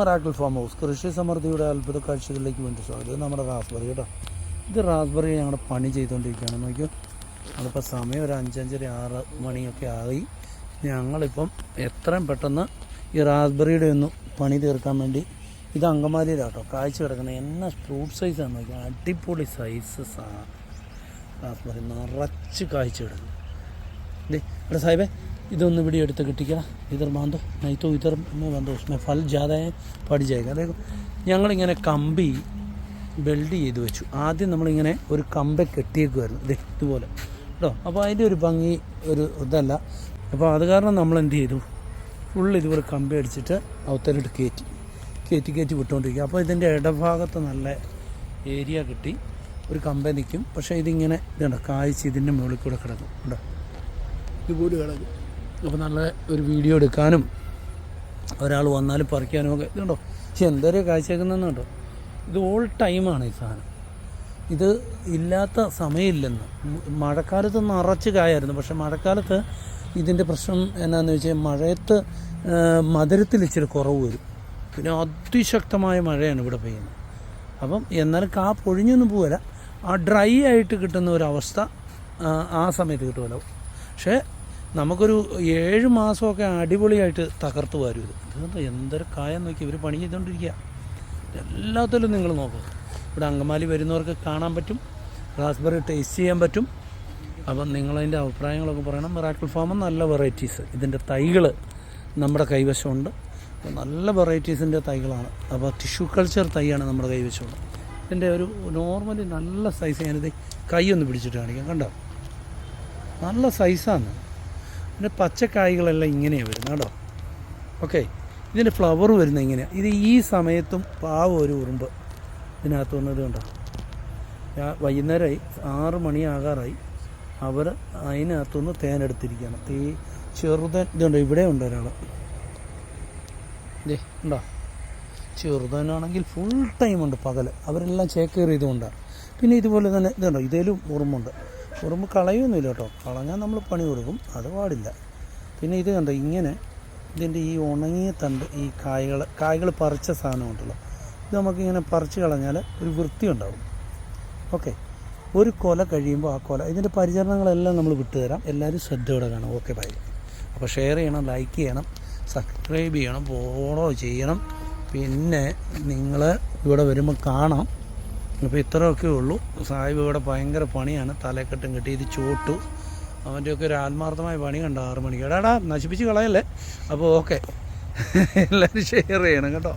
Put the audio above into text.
മറാക്കിൾ farm house കൃഷി സമൃദ്ധിയുടെ അത്ഭുത കാഴ്ചകളിലേക്ക് വേണ്ടി സ്വാഗതം. ഇത് നമ്മുടെ റാസ്ബറി കേട്ടോ. ഇത് റാസ്ബറി ഞങ്ങളുടെ പണി ചെയ്തുകൊണ്ടിരിക്കുകയാണ് നോക്കിയോ? നമ്മളിപ്പോൾ സമയം ഒരു അഞ്ചഞ്ചര ആറ് മണിയൊക്കെ ആയി. ഞങ്ങളിപ്പം എത്രയും പെട്ടെന്ന് ഈ റാസ്ബറിയുടെ ഒന്ന് പണി തീർക്കാൻ വേണ്ടി ഇത് അങ്കമാലിയിലാട്ടോ. കാഴ്ച കിടക്കുന്നത് എന്ന ഫ്രൂട്ട് സൈസാണ് നോക്കിയാൽ അടിപൊളി സൈസ് റാസ്ബറി നിറച്ച് കാഴ്ച കിടക്കുന്നത് ഇവിടെ സാഹിബേ साहिब है इधर ഒന്ന് വീഡിയോ എടുത്ത് കിട്ടിക്കുക ഇതർ ബാന്തോ नहीं तो इधर में बांधो उसमें फल ज़्यादा है पड़ जाएगा देखो ഞങ്ങളിങ്ങനെ കമ്പി വെൽഡ് ചെയ്ത് വെച്ചു ആദ്യം നമ്മളിങ്ങനെ ഒരു കമ്പ കെട്ടിയേക്കുമായിരുന്നു ദേ ഇതുപോലെ കേട്ടോ അപ്പോൾ അതിൻ്റെ ഒരു ഭംഗി ഒരു ഇതല്ല അപ്പോൾ അത് കാരണം നമ്മൾ എന്ത് ചെയ്തു ഫുൾ ഇതുപോലെ കമ്പി അടിച്ചിട്ട് അവത്തലിട്ട് കയറ്റി കയറ്റി കയറ്റി വിട്ടുകൊണ്ടിരിക്കുക അപ്പോൾ ഇതിൻ്റെ ഇടഭാഗത്ത് നല്ല ഏരിയ കിട്ടി ഒരു കമ്പ നിൽക്കും പക്ഷേ ഇതിങ്ങനെ ഇതുണ്ട് കായ്ച്ച് ഇതിൻ്റെ മുകളിൽ കൂടെ കിടക്കും കേട്ടോ ഇതുപോലെ കിടക്കും അപ്പോൾ നല്ല ഒരു വീഡിയോ എടുക്കാനും ഒരാൾ വന്നാൽ പറിക്കാനും ഒക്കെ ഇതുണ്ടോ? പക്ഷെ എന്തൊരു കാഴ്ചവെക്കുന്നതെന്ന് കേട്ടോ ഇത് ഓൾ ടൈമാണ് ഈ സാധനം. ഇത് ഇല്ലാത്ത സമയമില്ലെന്ന്. മഴക്കാലത്ത് നിറച്ച് കായായിരുന്നു. പക്ഷെ മഴക്കാലത്ത് ഇതിന്റെ പ്രശ്നം എന്നാന്ന് വെച്ചാൽ മഴയത്ത് മധുരത്തിൽ ഇച്ചിരി കുറവ് വരും. പിന്നെ അതിശക്തമായ മഴയാണ് ഇവിടെ പെയ്യുന്നത്. അപ്പം എന്നാലും കാ പൊഴിഞ്ഞൊന്നും പോവില്ല. ആ ഡ്രൈ ആയിട്ട് കിട്ടുന്ന ഒരവസ്ഥ ആ സമയത്ത് കിട്ടുമല്ലോ. പക്ഷേ നമുക്കൊരു ഏഴ് മാസമൊക്കെ അടിപൊളിയായിട്ട് തകർത്ത് വരും ഇത്. ഇതെന്താ എന്തൊരു കായം നോക്കി ഇവർ പണി ചെയ്തുകൊണ്ടിരിക്കുക എല്ലാത്തിലും നിങ്ങൾ നോക്കുക ഇവിടെ അങ്കമാലി വരുന്നവർക്ക് കാണാൻ പറ്റും. റാസ്ബെറി ടേസ്റ്റ് ചെയ്യാൻ പറ്റും. അപ്പം നിങ്ങളതിന്റെ അഭിപ്രായങ്ങളൊക്കെ പറയണം. മിറാക്കിൾ ഫാം നല്ല വെറൈറ്റീസ്. ഇതിന്റെ തൈകൾ നമ്മുടെ കൈവശമുണ്ട്. അപ്പോൾ നല്ല വെറൈറ്റീസിന്റെ തൈകളാണ്. അപ്പോൾ ടിഷ്യൂ കൾച്ചർ തൈയാണ് നമ്മുടെ കൈവശമുള്ളത്. ഇതിന്റെ ഒരു നോർമലി നല്ല സൈസ് ഞാനിത് കൈ ഒന്ന് പിടിച്ചിട്ട് കാണിക്കാം. കണ്ടോ? നല്ല സൈസാണ് പിന്നെ പച്ചക്കായ്കളെല്ലാം ഇങ്ങനെയാണ് വരുന്നത് കേട്ടോ. ഓക്കെ ഇതിന്റെ ഫ്ലവർ വരുന്നത് ഇങ്ങനെയാണ് ഇത് ഈ സമയത്തും പാവ ഒരു ഉറുമ്പ് ഇതിനകത്ത് വന്നത് കണ്ടോ? വൈകുന്നേരമായി ആറ് മണിയാകാറായി. അവർ അതിനകത്തുനിന്ന് തേനെടുത്തിരിക്കുകയാണ് തീ ചെറുതൻ ഇതുണ്ട് ഇവിടെ ഉണ്ട് ഒരാൾ. ദേ ഉണ്ടോ? ചെറുതനാണെങ്കിൽ ഫുൾ ടൈം ഉണ്ട് പകൽ അവരെല്ലാം ചേക്കേറിയതുകൊണ്ടാണ് പിന്നെ ഇതുപോലെ തന്നെ ഇതുണ്ടോ ഇതേലും ഉറുമ്പുണ്ട്. ഉറുമ്പ് കളയൊന്നുമില്ല കേട്ടോ കളഞ്ഞാൽ നമ്മൾ പണി കൊടുക്കും. അത് പാടില്ല. പിന്നെ ഇത് കണ്ടോ ഇങ്ങനെ ഇതിന്റെ ഈ ഉണങ്ങിയ തണ്ട് ഈ കായകൾ കായകൾ പറിച്ച സാധനം ഉണ്ടല്ലോ. ഇത് നമുക്കിങ്ങനെ പറിച്ച് കളഞ്ഞാൽ ഒരു വൃത്തി ഉണ്ടാവും. ഓക്കെ. ഒരു കൊല കഴിയുമ്പോൾ ആ കൊല ഇതിന്റെ പരിചരണങ്ങളെല്ലാം നമ്മൾ വിട്ടുതരാം. എല്ലാവരും ശ്രദ്ധയോടെ കാണാം. Okay bye. അപ്പോൾ ഷെയർ ചെയ്യണം ലൈക്ക് ചെയ്യണം സബ്സ്ക്രൈബ് ചെയ്യണം ഫോളോ ചെയ്യണം. പിന്നെ നിങ്ങൾ ഇവിടെ വരുമ്പോൾ കാണാം. അപ്പോൾ ഇത്രയൊക്കെ ഉള്ളൂ. സാഹിബ് ഇവിടെ ഭയങ്കര പണിയാണ്. തലക്കെട്ടും കെട്ടി ഇത് ചോട്ടു അവന്റെയൊക്കെ ഒരു ആത്മാർത്ഥമായ പണി കണ്ട ആറ് മണിക്ക്. എടാടാ നശിപ്പിച്ച് കളയല്ലേ? അപ്പോൾ ഓക്കെ എല്ലാവരും ഷെയർ ചെയ്യണം കേട്ടോ.